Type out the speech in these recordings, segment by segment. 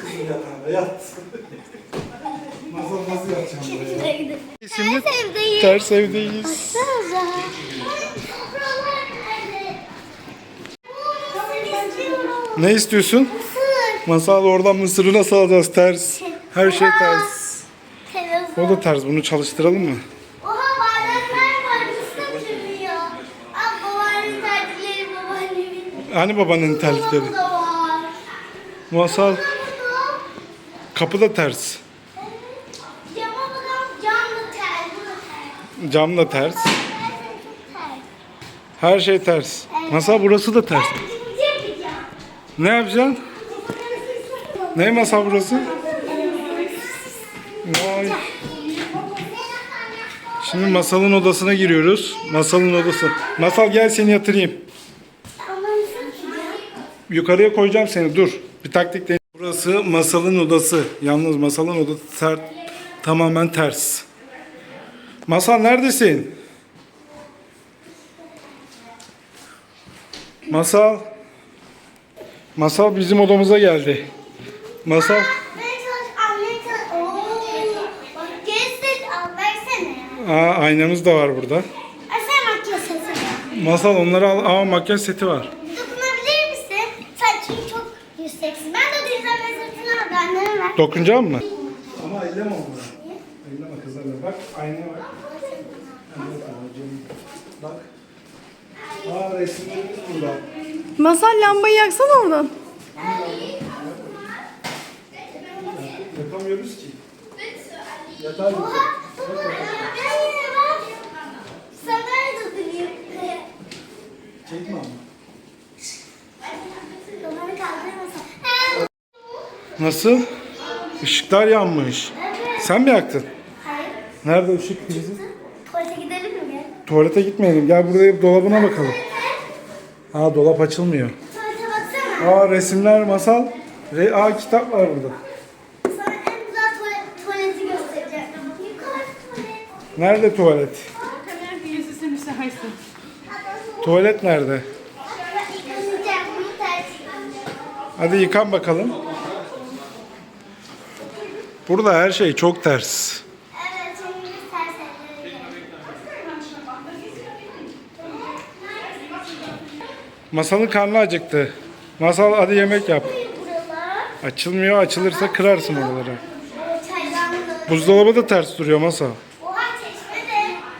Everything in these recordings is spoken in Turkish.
Kızım yatağına yat. Masal nasıl yatacağım buraya? Şimdi Sevdiğim. ters evdeyiz. Ne istiyorsun? Masal oradan mısırı nasıl alacağız ters? Her şey ters. Telefon. O da ters. Bunu çalıştıralım mı? Oha bardaklar var. Nasıl sürüyor? Aa babaannemin tercihleri babaannemin. Hani babanın terlikleri? Da. Masal kapı da ters. Cam da ters. Her şey ters. Masal burası da ters. Ne yapacaksın? Ne masal burası? Vay. Şimdi masalın odasına giriyoruz. Masalın odası. Masal gel seni yatırayım. Yukarıya koyacağım seni dur. Bir taktik de. Burası masalın odası. Yalnız masalın odası sert, tamamen ters. Masal neredesin? Masal. Masal bizim odamıza geldi. Masal. Ben çalış anne çalış. Oo. Bak gezdir al versene. Aa, aynamız da var burada. Versene makyaj. Masal onları al. Aa makyaj seti var. Ben de. Benden ver. Dokunacak mı? Ama elleme onları. Elleme kızlarla. Bak aynaya bak. Bak. Aa resimlerimiz burada. Masal lambayı yaksana oradan. Yapamıyoruz ki. Yatar mı? Anne bak. Nasıl? Işıklar yanmış. Evet. Sen mi yaktın? Hayır. Nerede ışık prizi? Tuvalete gidelim mi? Tuvalete gitmeyelim. Gel buraya dolabına bakalım. Aa dolap açılmıyor. Tuvalete baksana. Aa resimler masal. Re Aa kitap var burada. Sana en güzel tuvalet, tuvaleti göstereceğim. Yukarı tuvalet. Nerede tuvalet? Tuvalet nerede? Hadi yıkan bakalım. Burada her şey çok ters. Evet, şimdi ters elleri. Masalın karnı acıktı. Masal hadi yemek yap. Açılmıyor. Açılırsa kırarsın oraları. Buzdolabı da ters duruyor Masal.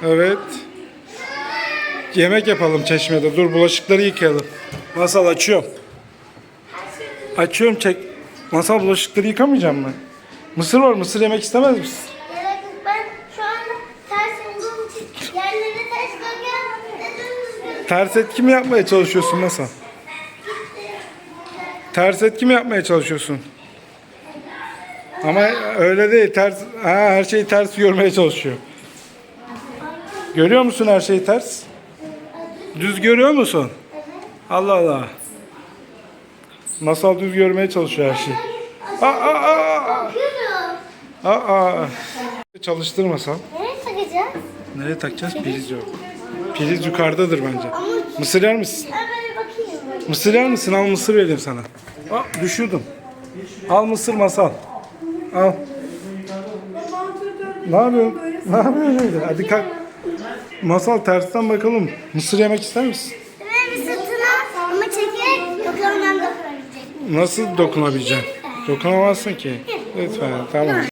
Evet. Yemek yapalım çeşmede. Dur bulaşıkları yıkayalım. Masal açıyorum. Açıyorum çek. Masal bulaşıkları yıkamayacağım mı? Mısır var. Mısır yemek istemez misin? Yok. Ben şu anda ters olduğum için yerlere ters bakıyorum. Ters etki mi yapmaya çalışıyorsun Masal? Ters etki mi yapmaya çalışıyorsun? Ama öyle değil. Ters, ha, her şeyi ters görmeye çalışıyor. Görüyor musun her şeyi ters? Düz görüyor musun? Allah Allah. Masal düz görmeye çalışıyor her şeyi. Aa, aa, aa. Aa, aa. Çalıştır Masal. Nereye takacağız? Nereye takacağız? Priz yok. Priz yukarıdadır bence. Mısır yer misin? ben. Mısır yer misin? Al mısır vereyim sana. Aa, düşürdüm. Al mısır masal. Al. Ne yapıyorsun? Ne yapıyorsun öyle? Hadi kalk. Masal tersten bakalım. Mısır yemek ister misin? Ve bir sırtına ama çekerek ben dokunabilecek miyim? Nasıl dokunabileceksin? Dokunamazsın ki. Lütfen tamam.